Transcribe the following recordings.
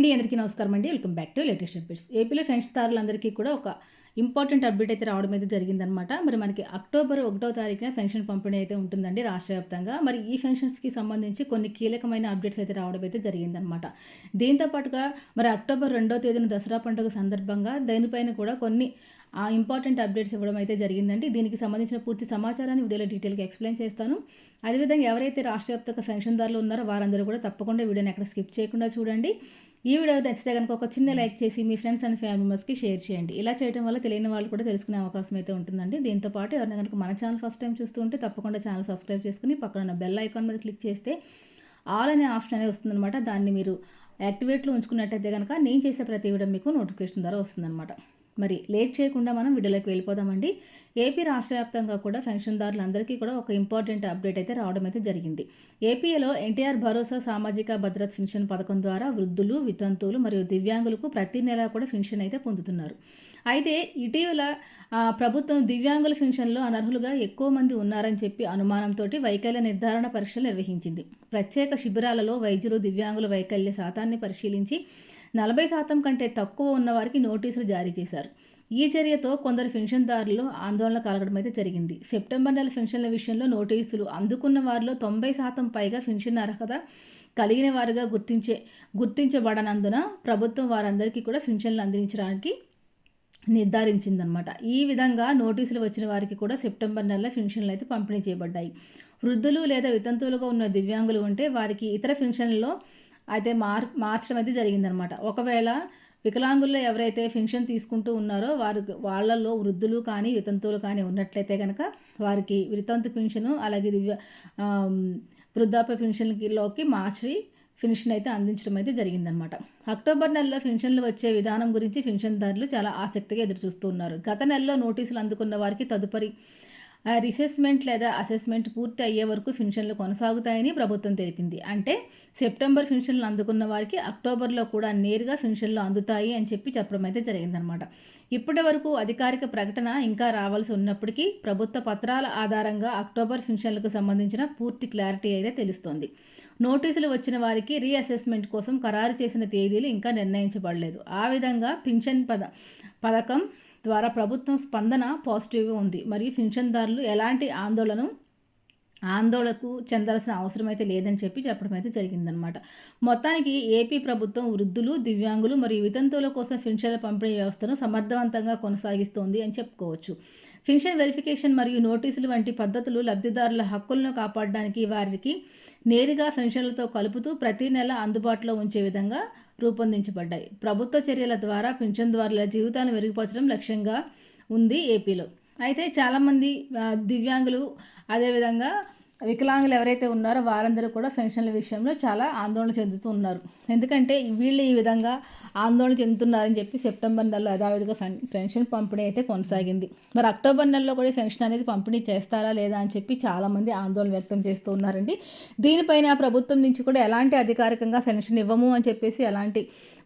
అండి అందరికీ నమస్కారం అండి. Welcome back to latest updates. ఏపీలో పెన్షన్దారులందరికీ కూడా ఒక ఇంపార్టెంట్ అప్డేట్ అయితే రావడం అయితే జరిగిందనమాట మరి మనకి అక్టోబర్ ఒకటో తారీఖున పెన్షన్ పంపిణీ అయితే ఉంటుందండి రాష్ట్ర వ్యాప్తంగా. మరి ఈ పెన్షన్స్కి సంబంధించి కొన్ని కీలకమైన అప్డేట్స్ అయితే రావడం అయితే జరిగిందనమాట దీంతోపాటుగా మరి అక్టోబర్ రెండో తేదీన దసరా పండుగ సందర్భంగా దానిపైన కూడా కొన్ని ఆ ఇంపార్టెంట్ అప్డేట్స్ ఇవ్వడం అయితే జరిగిందండి. దీనికి సంబంధించిన పూర్తి సమాచారాన్ని వీడియోలో డీటెయిల్గా ఎక్స్ప్లెయిన్ చేస్తాను. అదేవిధంగా ఎవరైతే రాష్ట్ర వ్యాప్తంగా పెన్షన్దారులు ఉన్నారో వారందరూ కూడా తప్పకుండా వీడియోని ఎక్కడ స్కిప్ చేయకుండా చూడండి. ఈ వీడియో నచ్చితే కనుక ఒక చిన్న లైక్ చేసి మీ ఫ్రెండ్స్ అండ్ ఫ్యామిలీ మెంబర్స్కి షేర్ చేయండి. ఇలా చేయడం వల్ల తెలియని వాళ్ళు కూడా తెలుసుకునే అవకాశం అయితే ఉంటుందండి. దీంతో పాటు ఎవరైనా కనుక మన ఛానల్ ఫస్ట్ టైం చూస్తూ ఉంటే తప్పకుండా ఛానల్ సబ్స్క్రైబ్ చేసుకుని పక్కన ఉన్న బెల్ ఐకాన్ మీద క్లిక్ చేస్తే ఆల్ అనే ఆప్షన్ అనేది వస్తుందన్నమాట. దాన్ని మీరు యాక్టివేట్లో ఉంచుకున్నట్టయితే కనుక నేను చేసే ప్రతి వీడియో మీకు నోటిఫికేషన్ ద్వారా వస్తుందన్నమాట. మరి లేట్ చేయకుండా మనం వీడియోలోకి వెళ్ళిపోదామండి. ఏపీ రాష్ట్ర వ్యాప్తంగా కూడా పెన్షన్దారులందరికీ కూడా ఒక ఇంపార్టెంట్ అప్డేట్ అయితే రావడం అయితే జరిగింది. ఏపీలో ఎన్టీఆర్ భరోసా సామాజిక భద్రత పెన్షన్ పథకం ద్వారా వృద్ధులు వితంతువులు మరియు దివ్యాంగులకు ప్రతి నెల కూడా పెన్షన్ అయితే పొందుతున్నారు. అయితే ఇటీవల ప్రభుత్వం దివ్యాంగుల పెన్షన్లో అనర్హులుగా ఎక్కువ మంది ఉన్నారని చెప్పి అనుమానంతో వైకల్య నిర్ధారణ పరీక్షలు నిర్వహించింది. ప్రత్యేక శిబిరాలలో వైద్యులు దివ్యాంగుల వైకల్య శాతాన్ని పరిశీలించి నలభై శాతం కంటే తక్కువ ఉన్న వారికి నోటీసులు జారీ చేశారు. ఈ చర్యతో కొందరు పెన్షన్దారులు ఆందోళన కలగడం అయితే జరిగింది. సెప్టెంబర్ నెల పెన్షన్ల విషయంలో నోటీసులు అందుకున్న వారిలో తొంభై శాతం పైగా పెన్షన్ అర్హత కలిగిన వారుగా గుర్తించే గుర్తించబడనందున ప్రభుత్వం వారందరికీ కూడా పెన్షన్లు అందించడానికి నిర్ధారించిందనమాట ఈ విధంగా నోటీసులు వచ్చిన వారికి కూడా సెప్టెంబర్ నెలలో పెన్షన్లు అయితే పంపిణీ చేయబడ్డాయి. వృద్ధులు లేదా వితంతువులుగా ఉన్న దివ్యాంగులు ఉంటే వారికి ఇతర పెన్షన్లలో అయితే మార్ మార్చడం అయితే జరిగిందనమాట. ఒకవేళ వికలాంగుల్లో ఎవరైతే పెన్షన్ తీసుకుంటూ ఉన్నారో వారు వాళ్ళల్లో వృద్ధులు కానీ వితంతువులు కానీ ఉన్నట్లయితే కనుక వారికి వితంతు పెన్షను అలాగే దివ్య వృద్ధాప్య పెన్షన్లోకి మార్చి పెన్షన్ అయితే అందించడం అయితే జరిగిందనమాట. అక్టోబర్ నెలలో పెన్షన్లు వచ్చే విధానం గురించి పెన్షన్దారులు చాలా ఆసక్తిగా ఎదురు చూస్తున్నారు గత నెలలో నోటీసులు అందుకున్న వారికి తదుపరి రిసెస్మెంట్ లేదా అసెస్మెంట్ పూర్తి అయ్యే వరకు పెన్షన్లు కొనసాగుతాయని ప్రభుత్వం తెలిపింది. అంటే సెప్టెంబర్ పెన్షన్లు అందుకున్న వారికి అక్టోబర్లో కూడా నేరుగా పెన్షన్లు అందుతాయి అని చెప్పి చెప్పడం అయితే జరిగిందనమాట. ఇప్పటి వరకు అధికారిక ప్రకటన ఇంకా రావాల్సి ఉన్నప్పటికీ ప్రభుత్వ పత్రాల ఆధారంగా అక్టోబర్ పెన్షన్లకు సంబంధించిన పూర్తి క్లారిటీ అయితే తెలుస్తోంది. నోటీసులు వచ్చిన వారికి రీఅసెస్మెంట్ కోసం ఖరారు చేసిన తేదీలు ఇంకా నిర్ణయించబడలేదు. ఆ విధంగా పింఛన్ పద పథకం ద్వారా ప్రభుత్వం స్పందన పాజిటివ్గా ఉంది. మరియు పింఛన్దారులు ఎలాంటి ఆందోళన ఆందోళనకు చెందాల్సిన అవసరం అయితే లేదని చెప్పి చెప్పడం అయితే జరిగిందనమాట మొత్తానికి ఏపీ ప్రభుత్వం వృద్ధులు దివ్యాంగులు మరియు వితంతువుల కోసం పెన్షన్ల పంపిణీ వ్యవస్థను సమర్థవంతంగా కొనసాగిస్తోంది అని చెప్పుకోవచ్చు. పెన్షన్ వెరిఫికేషన్ మరియు నోటీసులు వంటి పద్ధతులు లబ్ధిదారుల హక్కులను కాపాడడానికి వారికి నేరుగా పెన్షన్లతో కలుపుతూ ప్రతి నెల అందుబాటులో ఉంచే విధంగా రూపొందించబడ్డాయి. ప్రభుత్వ చర్యల ద్వారా పింఛన్దారుల జీవితాన్ని మెరుగుపరచడం లక్ష్యంగా ఉంది ఏపీలో. అయితే చాలామంది దివ్యాంగులు అదేవిధంగా వికలాంగులు ఎవరైతే ఉన్నారో వారందరూ కూడా పెన్షన్ల విషయంలో చాలా ఆందోళన చెందుతూ ఉన్నారు. ఎందుకంటే వీళ్ళు ఈ విధంగా ఆందోళన చెందుతున్నారని చెప్పి సెప్టెంబర్ నెలలో యథావిధిగా పెన్షన్ పంపిణీ అయితే కొనసాగింది. మరి అక్టోబర్ నెలలో కూడా పెన్షన్ అనేది పంపిణీ చేస్తారా లేదా అని చెప్పి చాలామంది ఆందోళన వ్యక్తం చేస్తూ ఉన్నారండి. దీనిపైన ప్రభుత్వం నుంచి కూడా ఎలాంటి అధికారికంగా పెన్షన్ ఇవ్వము అని చెప్పేసి ఎలాంటి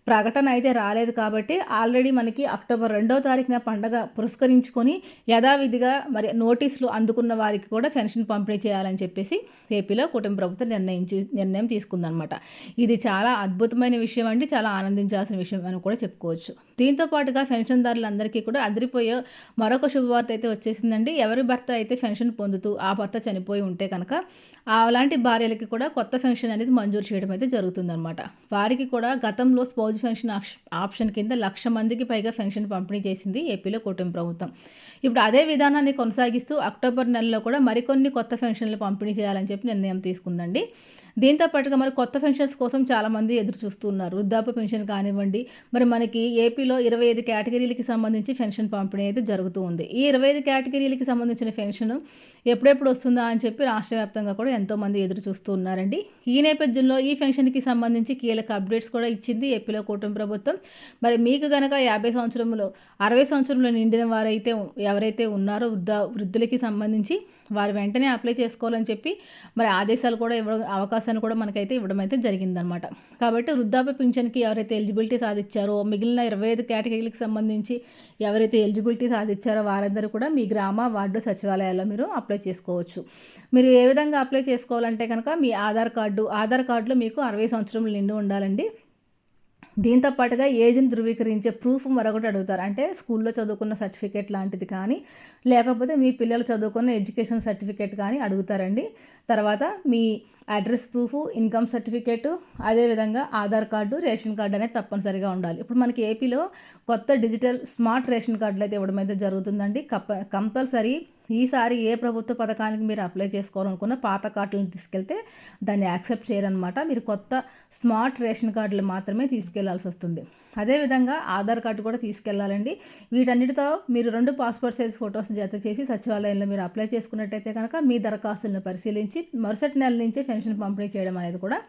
ప్రకటన అయితే రాలేదు కాబట్టి ఆల్రెడీ మనకి అక్టోబర్ రెండో తారీఖున పండగ పురస్కరించుకొని యథావిధిగా మరి నోటీసులు అందుకున్న వారికి కూడా పెన్షన్ పంపిణీ చేయాలని చెప్పేసి ఏపీలో కుటుంబ ప్రభుత్వం నిర్ణయించి నిర్ణయం తీసుకుందనమాట ఇది చాలా అద్భుతమైన విషయం అండి చాలా ఆనందించాల్సిన విషయం అని కూడా చెప్పుకోవచ్చు. దీంతో పాటుగా పెన్షన్దారులందరికీ కూడా అదిరిపోయే మరొక శుభవార్త అయితే వచ్చేసిందండి. ఎవరి భర్త అయితే పెన్షన్ పొందుతూ ఆ భర్త చనిపోయి ఉంటే కనుక అలాంటి భార్యలకి కూడా కొత్త పెన్షన్ అనేది మంజూరు చేయడం అయితే జరుగుతుందన్నమాట. వారికి కూడా గతంలో స్పౌజ్ పెన్షన్ ఆప్షన్ కింద లక్ష మందికి పైగా పెన్షన్ పంపిణీ చేసింది ఏపీలో కూటమి ప్రభుత్వం. ఇప్పుడు అదే విధానాన్ని కొనసాగిస్తూ అక్టోబర్ నెలలో కూడా మరికొన్ని కొత్త పెన్షన్లు పంపిణీ చేయాలని చెప్పి నిర్ణయం తీసుకుందండి. దీంతో పాటుగా మరి కొత్త పెన్షన్స్ కోసం చాలామంది ఎదురు చూస్తున్నారు వృద్ధాప్య పెన్షన్ కానివ్వండి మరి మనకి ఏపీలో ఇరవై ఐదు కేటగిరీలకి సంబంధించి పెన్షన్ పంపిణీ అయితే జరుగుతూ ఉంది. ఈ ఇరవై ఐదు కేటగిరీలకి సంబంధించిన పెన్షన్ ఎప్పుడెప్పుడు వస్తుందా అని చెప్పి రాష్ట్ర వ్యాప్తంగా కూడా ఎంతోమంది ఎదురు చూస్తూ ఉన్నారండి ఈ నేపథ్యంలో ఈ పెన్షన్కి సంబంధించి కీలక అప్డేట్స్ కూడా ఇచ్చింది ఏపీలో కూటమి ప్రభుత్వం. మరి మీకు కనుక యాభై సంవత్సరంలో అరవై సంవత్సరంలో నిండిన వారైతే ఎవరైతే ఉన్నారో వృద్ధ వృద్ధులకి సంబంధించి వారు వెంటనే అప్లై చేసుకోవాలని చెప్పి మరి ఆదేశాలు కూడా ఇవ్వడం అవకాశాన్ని కూడా మనకైతే ఇవ్వడం అయితే జరిగిందనమాట. కాబట్టి వృద్ధాప్య పింఛన్కి ఎవరైతే ఎలిజిబిలిటీ సాధించారో మిగిలిన ఇరవై ఐదు కేటగిరీలకు సంబంధించి ఎవరైతే ఎలిజిబిలిటీ సాధించారో వారందరూ కూడా మీ గ్రామ వార్డు సచివాలయాల్లో మీరు అప్లై చేసుకోవచ్చు. మీరు ఏ విధంగా అప్లై చేసుకోవాలంటే కనుక మీ ఆధార్ కార్డు ఆధార్ కార్డులో మీకు అరవై సంవత్సరం నిండి ఉండాలండి. దీంతో పాటుగా ఏజ్ని ధృవీకరించే ప్రూఫ్ మరొకటి అడుగుతారు. అంటే స్కూల్లో చదువుకున్న సర్టిఫికేట్ లాంటిది కానీ లేకపోతే మీ పిల్లలు చదువుకున్న ఎడ్యుకేషన్ సర్టిఫికేట్ కానీ అడుగుతారండి. తర్వాత మీ అడ్రస్ ప్రూఫ్ ఇన్కమ్ సర్టిఫికేటు అదేవిధంగా ఆధార్ కార్డు రేషన్ కార్డు అనేది తప్పనిసరిగా ఉండాలి. ఇప్పుడు మనకి ఏపీలో కొత్త డిజిటల్ స్మార్ట్ రేషన్ కార్డులు అయితే ఇవ్వడం అయితే జరుగుతుందండి. కప్ప కంపల్సరీ ఈసారి ఏ ప్రభుత్వ పథకానికి మీరు అప్లై చేసుకోవాలనుకున్న పాత కార్డులను తీసుకెళ్తే దాన్ని యాక్సెప్ట్ చేయరనమాట మీరు కొత్త స్మార్ట్ రేషన్ కార్డులు మాత్రమే తీసుకెళ్ళాల్సి వస్తుంది. అదేవిధంగా ఆధార్ కార్డు కూడా తీసుకెళ్ళాలండి. వీటన్నిటితో మీరు రెండు పాస్పోర్ట్ సైజ్ ఫొటోస్ జత చేసి సచివాలయంలో మీరు అప్లై చేసుకున్నట్టయితే కనుక మీ దరఖాస్తులను పరిశీలించి మరుసటి నెల నుంచే పెన్షన్ పంపిణీ చేయడం అనేది కూడా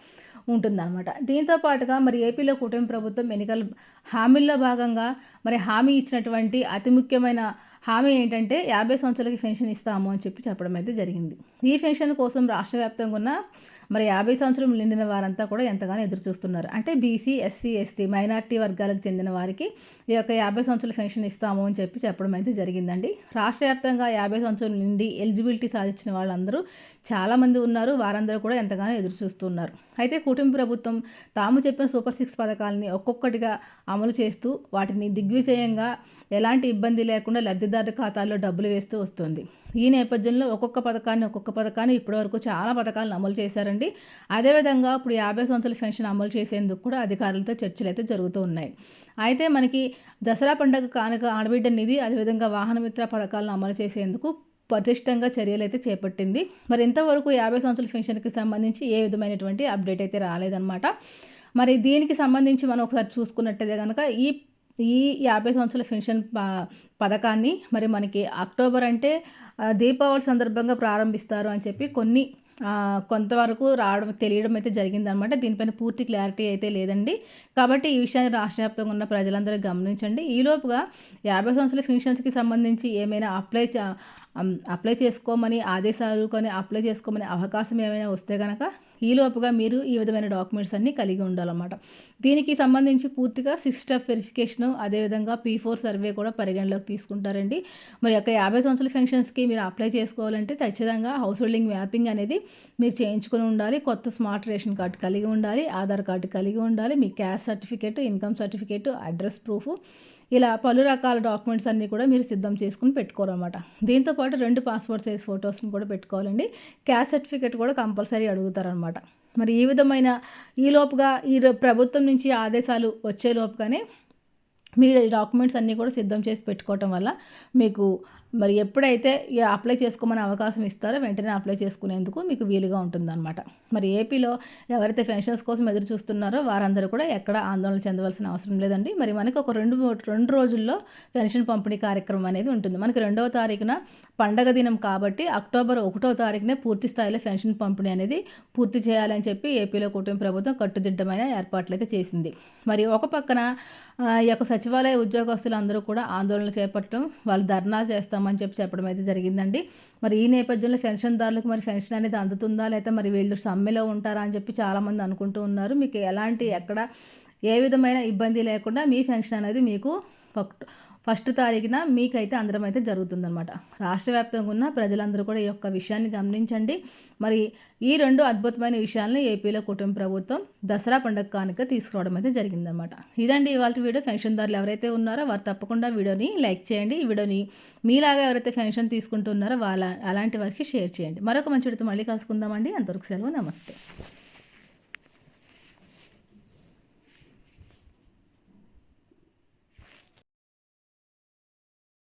ఉంటుందన్నమాట. దీంతో పాటుగా మరి ఏపీలో కూటమి ప్రభుత్వం ఎన్నికల హామీల్లో భాగంగా మరి హామీ ఇచ్చినటువంటి అతి ముఖ్యమైన హామీ ఏంటంటే యాభై సంవత్సరాలకి పెన్షన్ ఇస్తాము అని చెప్పి చెప్పడం అయితే జరిగింది. ఈ పెన్షన్ కోసం రాష్ట్ర వ్యాప్తంగా ఉన్న మరి యాభై సంవత్సరం నిండిన వారంతా కూడా ఎంతగానో ఎదురు చూస్తున్నారు. అంటే బీసీ ఎస్సీ ఎస్టీ మైనార్టీ వర్గాలకు చెందిన వారికి ఈ యొక్క యాభై సంవత్సరాల పెన్షన్ ఇస్తాము అని చెప్పి చెప్పడం అయితే జరిగిందండి. రాష్ట్ర వ్యాప్తంగా యాభై సంవత్సరాల నుండి ఎలిజిబిలిటీ సాధించిన వాళ్ళందరూ చాలామంది ఉన్నారు. వారందరూ కూడా ఎంతగానో ఎదురు చూస్తున్నారు. అయితే కుటుంబ ప్రభుత్వం తాము చెప్పిన సూపర్ సిక్స్ పథకాలని ఒక్కొక్కటిగా అమలు చేస్తూ వాటిని దిగ్విజయంగా ఎలాంటి ఇబ్బంది లేకుండా లబ్ధిదారు ఖాతాల్లో డబ్బులు వేస్తూ వస్తుంది. ఈ నేపథ్యంలో ఒక్కొక్క పథకాన్ని ఒక్కొక్క పథకాన్ని ఇప్పటివరకు చాలా పథకాలను అమలు చేశారండి. అదేవిధంగా ఇప్పుడు యాభై సంవత్సరాల పెన్షన్ అమలు చేసేందుకు కూడా అధికారులతో చర్చలు అయితే జరుగుతూ ఉన్నాయి. అయితే మనకి దసరా పండుగ కానుక ఆడబిడ్డ నిధి అదేవిధంగా వాహనమిత్ర పథకాలను అమలు చేసేందుకు పటిష్టంగా చర్యలు అయితే చేపట్టింది. మరి ఇంతవరకు యాభై సంవత్సరాల పెన్షన్కి సంబంధించి ఏ విధమైనటువంటి అప్డేట్ అయితే రాలేదన్నమాట. మరి దీనికి సంబంధించి మనం ఒకసారి చూసుకున్నట్టయితే కనుక ఈ ఈ యాభై సంవత్సరాల పెన్షన్ పథకాన్ని మరి మనకి అక్టోబర్ అంటే దీపావళి సందర్భంగా ప్రారంభిస్తారు అని చెప్పి కొన్ని కొంతవరకు రావడం తెలియడం అయితే జరిగిందనమాట దీనిపైన పూర్తి క్లారిటీ అయితే లేదండి. కాబట్టి ఈ విషయాన్ని రాష్ట్ర వ్యాప్తంగా ఉన్న ప్రజలందరూ గమనించండి. ఈలోపుగా యాభై సంవత్సరాల పెన్షన్స్కి సంబంధించి ఏమైనా అప్లై అప్లై చేసుకోమని ఆదేశాలు కానీ అప్లై చేసుకోమని అవకాశం ఏమైనా వస్తే కనుక ఈలోపుగా మీరు ఈ విధమైన డాక్యుమెంట్స్ అన్నీ కలిగి ఉండాలన్నమాట. దీనికి సంబంధించి పూర్తిగా సిక్స్ స్టెప్ వెరిఫికేషన్ అదేవిధంగా పీ ఫోర్ సర్వే కూడా పరిగణలోకి తీసుకుంటారండి. మరి యొక్క యాభై సంవత్సరాల పెన్షన్స్కి మీరు అప్లై చేసుకోవాలంటే ఖచ్చితంగా హౌస్ హోల్డింగ్ మ్యాపింగ్ అనేది మీరు చేయించుకుని ఉండాలి. కొత్త స్మార్ట్ రేషన్ కార్డు కలిగి ఉండాలి ఆధార్ కార్డు కలిగి ఉండాలి మీ caste certificate income certificate address proof ఇలా పలు రకాల డాక్యుమెంట్స్ అన్నీ కూడా మీరు సిద్ధం చేసుకుని పెట్టుకోరన్నమాట దీంతోపాటు రెండు పాస్పోర్ట్ సైజ్ ఫొటోస్ని కూడా పెట్టుకోవాలండి. క్యాస్ట్ సర్టిఫికేట్ కూడా కంపల్సరీ అడుగుతారనమాట మరి ఈ విధమైన ఈ లోపుగా ఈ ప్రభుత్వం నుంచి ఆదేశాలు వచ్చేలోపుగానే మీరు డాక్యుమెంట్స్ అన్నీ కూడా సిద్ధం చేసి పెట్టుకోవటం వల్ల మీకు మరి ఎప్పుడైతే అప్లై చేసుకోమని అవకాశం ఇస్తారో వెంటనే అప్లై చేసుకునేందుకు మీకు వీలుగా ఉంటుందన్నమాట. మరి ఏపీలో ఎవరైతే పెన్షన్స్ కోసం ఎదురు చూస్తున్నారో వారందరూ కూడా ఎక్కడ ఆందోళన చెందవలసిన అవసరం లేదండి. మరి మనకు ఒక రెండు రెండు రోజుల్లో పెన్షన్ పంపిణీ కార్యక్రమం అనేది ఉంటుంది. మనకి రెండవ తారీఖున పండగ దినం కాబట్టి అక్టోబర్ ఒకటో తారీఖునే పూర్తి స్థాయిలో పెన్షన్ పంపిణీ అనేది పూర్తి చేయాలని చెప్పి ఏపీలో కుటుంబ ప్రభుత్వం కట్టుదిట్టమైన ఏర్పాట్లు అయితే చేసింది. మరి ఒక పక్కన ఈ యొక్క సచివాలయ ఉద్యోగస్తులు అందరూ కూడా ఆందోళన చేపట్టడం వాళ్ళు ధర్నా చేస్తాం చేస్తామని చెప్పి చెప్పడం అయితే జరిగిందండి. మరి ఈ నేపథ్యంలో పెన్షన్దారులకు మరి పెన్షన్ అనేది అందుతుందా? లేదా మరి వీళ్ళు సమ్మెలో ఉంటారా? అని చెప్పి చాలామంది అనుకుంటూ ఉన్నారు. మీకు ఎలాంటి ఎక్కడ ఏ విధమైన ఇబ్బంది లేకుండా మీ పెన్షన్ అనేది మీకు ఫస్ట్ తారీఖున మీకైతే అందరం అయితే జరుగుతుందనమాట రాష్ట్ర వ్యాప్తంగా ఉన్న ప్రజలందరూ కూడా ఈ యొక్క విషయాన్ని గమనించండి. మరి ఈ రెండు అద్భుతమైన విషయాలను ఏపీలో కుటుంబ ప్రభుత్వం దసరా పండుగ కానుక తీసుకురావడం అయితే జరిగిందనమాట ఇదండి ఇవాళ వీడియో. పెన్షన్దారులు ఎవరైతే ఉన్నారో వారు తప్పకుండా వీడియోని లైక్ చేయండి. ఈ వీడియోని మీలాగా ఎవరైతే పెన్షన్ తీసుకుంటున్నారో వాళ్ళ అలాంటి వారికి షేర్ చేయండి. మరొక మంచి మళ్ళీ కలుసుకుందామండి. అంతవరకు సెలవు. నమస్తే.